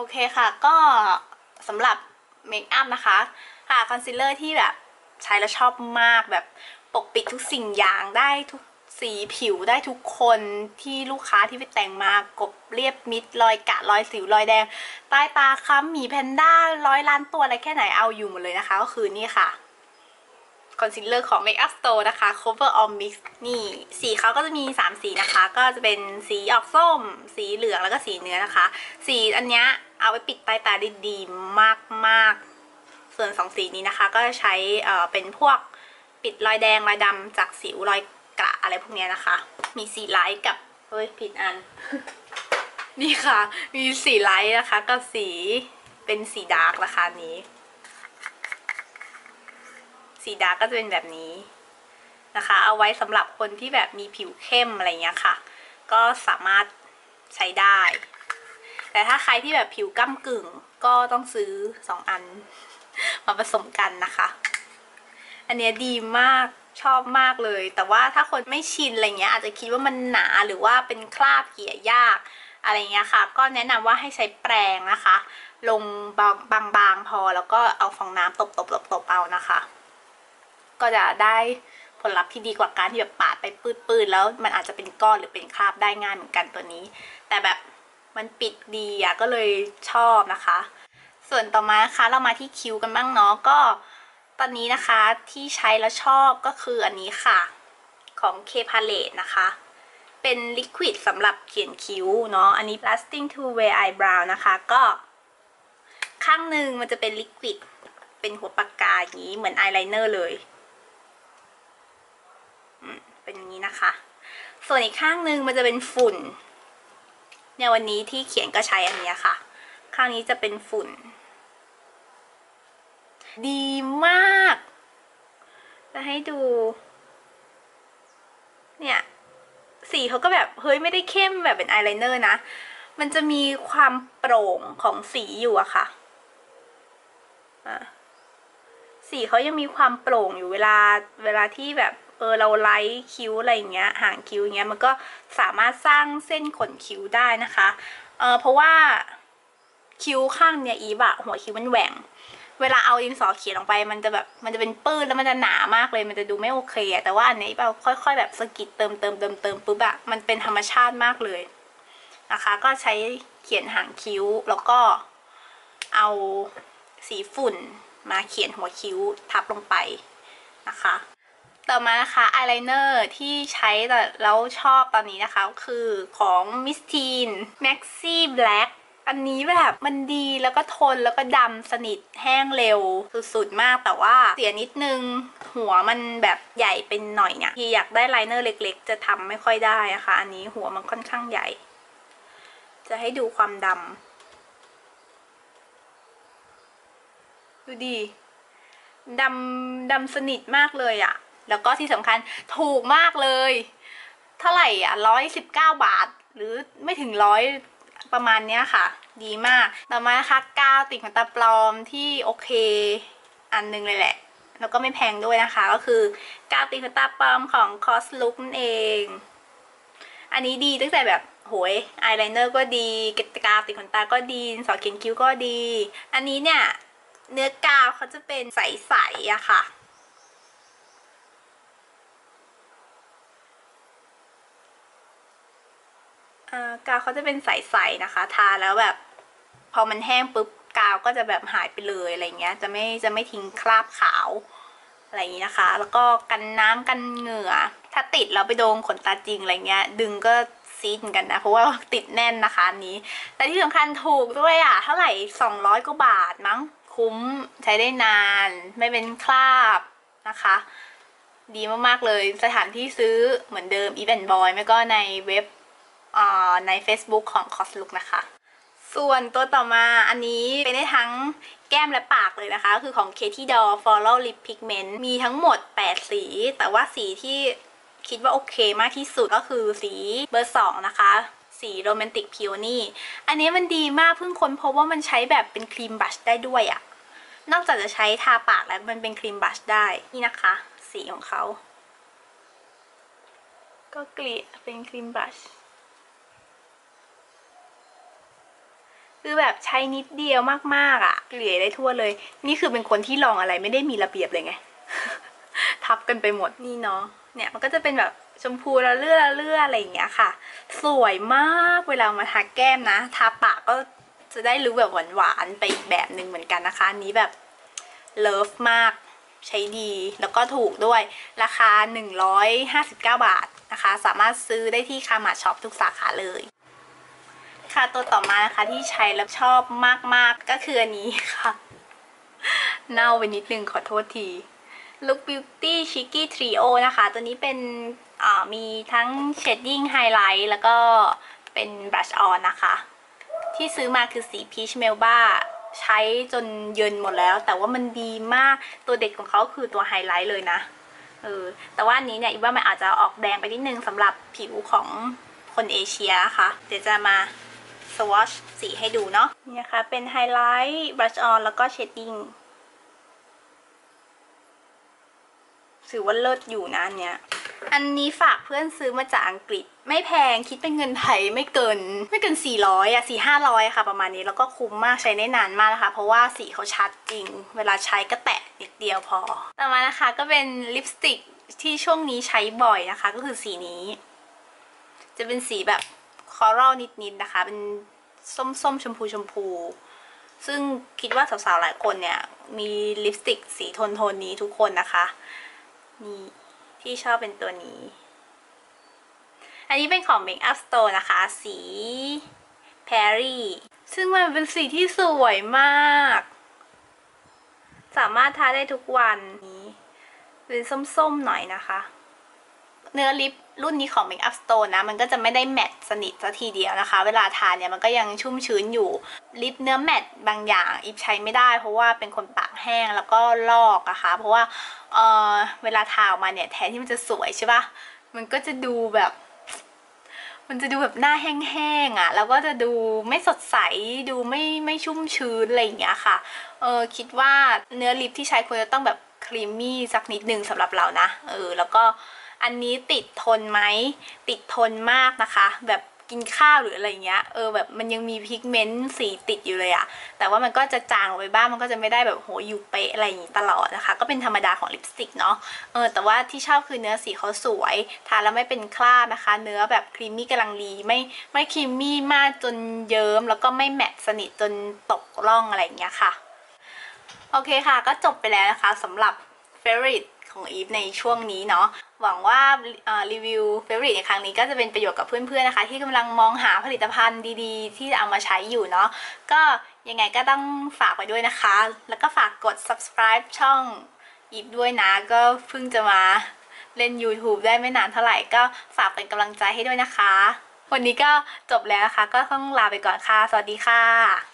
โอเคค่ะ ก็สำหรับเมคอัพนะคะค่ะคอนซีลเลอร์ที่แบบใช้แล้วชอบมากแบบปกปิดทุกสิ่งอย่างได้ทุกสีผิวได้ทุกคนที่ลูกค้าที่ไปแต่งมากบเรียบมิดรอยกะรอยสิวรอยแดง ใต้ตาค้ำหมีแพนด้าร้อยล้านตัวอะไรแค่ไหนเอาอยู่หมดเลยนะคะ ก็คือนี่ค่ะ คอนซีลเลอร์ของ Makeup Store นะคะ Cover All Mix นี่สีเขาก็จะมี 3 สีนะคะ ก็จะเป็นสีออกส้ม สีเหลืองแล้วก็สีเนื้อนะคะ สีอันเนี้ยเอาไว้ปิดใต้ตาได้ดีมากๆ ส่วน 2 สีนี้นะคะ ก็ใช้เอ่อเป็นพวกปิดรอยแดงรอยดำจากสิวรอยกระอะไรพวกเนี้ยนะคะ มีสีไลท์กับเฮ้ยผิดอัน นี่ค่ะ มีสีไลท์นะคะกับสีเป็นสีดาร์กราคานี้ สีดาก็จะเป็นแบบนี้นะคะ เอาไว้สำหรับคนที่แบบมีผิวเข้มอะไรเงี้ยค่ะ ก็สามารถใช้ได้ แต่ถ้าใครที่แบบผิวก้ากึ่งก็ต้องซื้อสองอัน มาผสมกันนะคะ อันเนี้ยดีมากชอบมากเลย แต่ว่าถ้าคนไม่ชินอะไรเงี้ยอาจจะคิดว่ามันหนาหรือว่าเป็นคราบเกลี่ยยากอะไรเงี้ยค่ะ ก็แนะนำว่าให้ใช้แปรงนะคะ ลงบางๆพอแล้วก็เอาฟองน้ำตบตบตบตบเอานะคะ ก็จะได้ผลลัพธ์ที่ดีกว่าการที่แบบปาดไปปื้ดๆแล้วมันอาจจะเป็นก้อนหรือเป็นคราบได้ง่ายเหมือนกันตัวนี้ แต่แบบมันปิดดีอะก็เลยชอบนะคะ ส่วนต่อมานะคะเรามาที่คิ้วกันบ้างเนาะก็ตอนนี้นะคะที่ใช้แล้วชอบก็คืออันนี้ค่ะ ของ K Palette นะคะ เป็นลิควิดสำหรับเขียนคิ้วเนาะอันนี้ Lasting to Wear Eyebrow นะคะก็ข้างหนึ่งมันจะเป็นลิควิดเป็นหัวปากกาอย่างนี้เหมือนอายไลเนอร์เลย เป็นอย่างนี้นะคะ ส่วนอีกข้างหนึ่งมันจะเป็นฝุ่นเนี่ยวันนี้ที่เขียนก็ใช้อันนี้ค่ะ ข้างนี้จะเป็นฝุ่น ดีมาก จะให้ดู เนี่ย สีเขาก็แบบ เฮ้ยไม่ได้เข้มแบบเป็นอายไลเนอร์นะ มันจะมีความโปร่งของสีอยู่อะค่ะอะสีเขายังมีความโปร่งอยู่เวลาเวลาที่แบบ เออเราไลท์คิ้วอะไรอย่างเงี้ยห่างคิ้วอย่างเงี้ยมันก็สามารถสร้างเส้นขนคิ้วได้นะคะเออเพราะว่าคิ้วข้างเนี้ยอีบะหัวคิ้วมันแหว่งเวลาเอาดินสอเขียนลงไปมันจะแบบมันจะเป็นปื้นแล้วมันจะหนามากเลยมันจะดูไม่โอเคอะแต่ว่าอันนี้เราค่อย ๆ แบบสกิดเติมเติมเติมเติมปุ๊บอะมันเป็นธรรมชาติมากเลยนะคะ ก็ใช้เขียนหางคิ้วแล้วก็เอาสีฝุ่นมาเขียนหัวคิ้วทับลงไปนะคะ ต่อมานะคะอายไลเนอร์ที่ใช้แล้วชอบตอนนี้นะคะ คือของ Miss Teen Maxi Black อันนี้แบบมันดีแล้วก็ทนแล้วก็ดำสนิทแห้งเร็วสุดๆมากแต่ว่าเสียนิดนึง หัวมันแบบใหญ่เป็นหน่อยเนี่ยที่อยากได้ไลเนอร์เล็กๆ จะทำไม่ค่อยได้นะคะ อันนี้หัวมันค่อนข้างใหญ่ จะให้ดูความดำดูดีดำดำสนิทมากเลยอะ แล้วก็ที่สำคัญถูกมากเลย เท่าไหร่อะร้อยสิบเก้าบาท หรือไม่ถึงร้อยประมาณเนี้ยค่ะ ดีมากต่อมานะคะกาวติดขนตาปลอมที่โอเค อันหนึงเลยแหละ แล้วก็ไม่แพงด้วยนะคะ ก็คือกาวติดขนตาปลอมของ Cos Look นั่นเอง อันนี้ดีตั้งแต่แบบโหยอายไลเนอร์ก็ดีกาวติดขนตาก็ดีสอเขียนคิ้วก็ดี อันนี้เนี่ยเนื้อกาวเขาจะเป็นใสๆอะค่ะ อ่า กาวเขาจะเป็นใสๆนะคะ ทาแล้วแบบ พอมันแห้งปุ๊บกาวก็จะแบบหายไปเลยอะไรเงี้ย จะไม่จะไม่ทิ้งคราบขาวอะไรอย่างนี้นะคะ แล้วก็กันน้ำกันเหงื่อ ถ้าติดแล้วไปโดนขนตาจริงอะไรเงี้ย ดึงก็ซีดกันนะ เพราะว่าติดแน่นนะคะอันนี้ แต่ที่สำคัญถูกด้วยอะ เท่าไหร่ 200 กว่าบาทมั้ง คุ้มใช้ได้นาน ไม่เป็นคราบนะคะ ดีมากๆเลย สถานที่ซื้อเหมือนเดิม e v e n t Boy ไม่ก็ในเว็บ ใน Facebook ของ Coslook นะคะ ส่วนตัวต่อมาอันนี้เป็นได้ทั้งแก้มและปากเลยนะคะ คือของ Katy Doll Follow Lip Pigment มีทั้งหมด 8 สี แต่ว่าสีที่คิดว่าโอเคมากที่สุดก็คือสีเบอร์ 2 นะคะสีโรแมนติกพิวนี่อันนี้มันดีมากเพิ่งค้นพบว่ามันใช้แบบเป็นครีมบัชได้ด้วยอะนอกจากจะใช้ทาปากแล้วมันเป็นครีมบัชได้ นี่นะคะ สีของเขา ก็เกลี่ยเป็นครีมบัช คือแบบใช้นิดเดียวมากๆอะ่ะ เกลี่ยได้ทั่วเลย นี่คือเป็นคนที่ลองอะไรไม่ได้มีระเบียบเลยไง ทับกันไปหมดนี่เนาะ เนี่ยมันก็จะเป็นแบบชมพูละเลือละเลืออะไรอย่างเงี้ยค่ะ สวยมากเวลามาทาแก้มนะ ทาปากก็จะได้รู้แบบหวานๆไปอีกแบบหนึ่งเหมือนกันนะคะ อันนี้แบบเลิฟมากใช้ดีแล้วก็ถูกด้วยราคา 159 บาทนะคะ สามารถซื้อได้ที่คามาช็อปทุกสาขาเลย ค่ะตัวต่อมานะคะที่ใช้แล้วชอบมากๆก็คืออันนี้ค่ะ เน่าไปนิดนึงขอโทษที Look Beauty Cheeky Trio นะคะ ตัวนี้เป็นมีทั้ง Shading Highlight แล้วก็เป็น Brush On นะคะ ที่ซื้อมาคือสี Peach Melba ใช้จนเยินหมดแล้ว แต่ว่ามันดีมากตัวเด็กของเขาคือตัวไฮไลท์เลยนะเออแต่ว่าอันนี้เนี่ยอีว่ามันอาจจะออกแดงไปนิดนึงสำหรับผิวของคนเอเชียค่ะ เดี๋ยวจะมา สวอชสีให้ดูเนาะนี่นะคะเป็นไฮไลท์บ r ัชออนแล้วก็เชดดิ้งถือว่าเลิศอยู่นะอันเนี้ยอันนี้ฝากเพื่อนซื้อมาจากอังกฤษ ไม่แพงคิดเป็นเงินไทยไม่เกิน ไม่เกิน 400อะ4 500 ค่ะ ประมาณนี้แล้วก็คุ้มมากใช้ได้นานมากนะคะ เพราะว่าสีเขาชัดจริง เวลาใช้ก็แตะนิดเดียวพอ ต่อมานะคะก็เป็นลิปสติกที่ช่วงนี้ใช้บ่อยนะคะ ก็คือสีนี้ จะเป็นสีแบบ อรัลนิดๆนะคะ เป็นส้มๆชมพูชมพู ซึ่งคิดว่าสาวๆหลายคนเนี่ย มีลิปสติกสีโทนๆนี้ทุกคนนะคะ นี่ที่ชอบเป็นตัวนี้ อันนี้เป็นของ Make Up Store นะคะ สี Perry ซึ่งมันเป็นสีที่สวยมาก สามารถทาได้ทุกวันนี้เป็นส้มๆหน่อยนะคะ เนื้อลิป รุ่นนี้ของ Make Up Store นะ มันก็จะไม่ได้แมตต์สนิทซะทีเดียวนะคะ เวลาทาเนี่ยมันก็ยังชุ่มชื้นอยู่ ลิปเนื้อแมตต์บางอย่างอิฟใช้ไม่ได้ เพราะว่าเป็นคนปากแห้งแล้วก็ลอกอะค่ะ เพราะว่าเออเวลาทาออกมาเนี่ยแทนที่มันจะสวยใช่ปะมันก็จะดูแบบมันจะดูแบบหน้าแห้งๆอะ่ะ แล้วก็จะดูไม่สดใส ดูไม่ไม่ชุ่มชื้นอะไรอย่างเงี้ยค่ะ เออคิดว่าเนื้อลิปที่ใช้ควรจะต้องแบบครีมมี่สักนิดนึงสำหรับเรานะ เออ แล้วก็ อันนี้ติดทนไหมติดทนมากนะคะ แบบกินข้าวหรืออะไรเงี้ยเออแบบมันยังมีพิกเมนต์สีติดอยู่เลยอะแต่ว่ามันก็จะจางไปบ้างมันก็จะไม่ได้แบบโหอยู่เป๊ะอะไรอย่างงี้ตลอดนะคะ ก็เป็นธรรมดาของลิปสติกเนาะเออแต่ว่าที่ชอบคือเนื้อสีเขาสวยทาแล้วไม่เป็นคราบนะคะ เนื้อแบบครีมมี่กำลังดีไม่ไม่ครีมมี่มากจนเยิ้มแล้วก็ไม่แมตต์สนิทจนตกร่องอะไรอย่างเงี้ยค่ะโอเคค่ะก็จบไปแล้วนะคะสำหรับ favorite ของอีฟในช่วงนี้เนาะ หวังว่ารีวิว favorite ในครั้งนี้ก็จะเป็นประโยชน์กับเพื่อนๆนะคะ ที่กำลังมองหาผลิตภัณฑ์ดีๆ ที่เอามาใช้อยู่เนาะก็ยังไงก็ต้องฝากไว้ด้วยนะคะ แล้วก็ฝากกด subscribe ช่องอีฟด้วยนะ ก็เพิ่งจะมาเล่น YouTube ได้ไม่นานเท่าไหร่ก็ฝากเป็นกำลังใจให้ด้วยนะคะ วันนี้ก็จบแล้วนะคะ ก็ต้องลาไปก่อนค่ะ สวัสดีค่ะ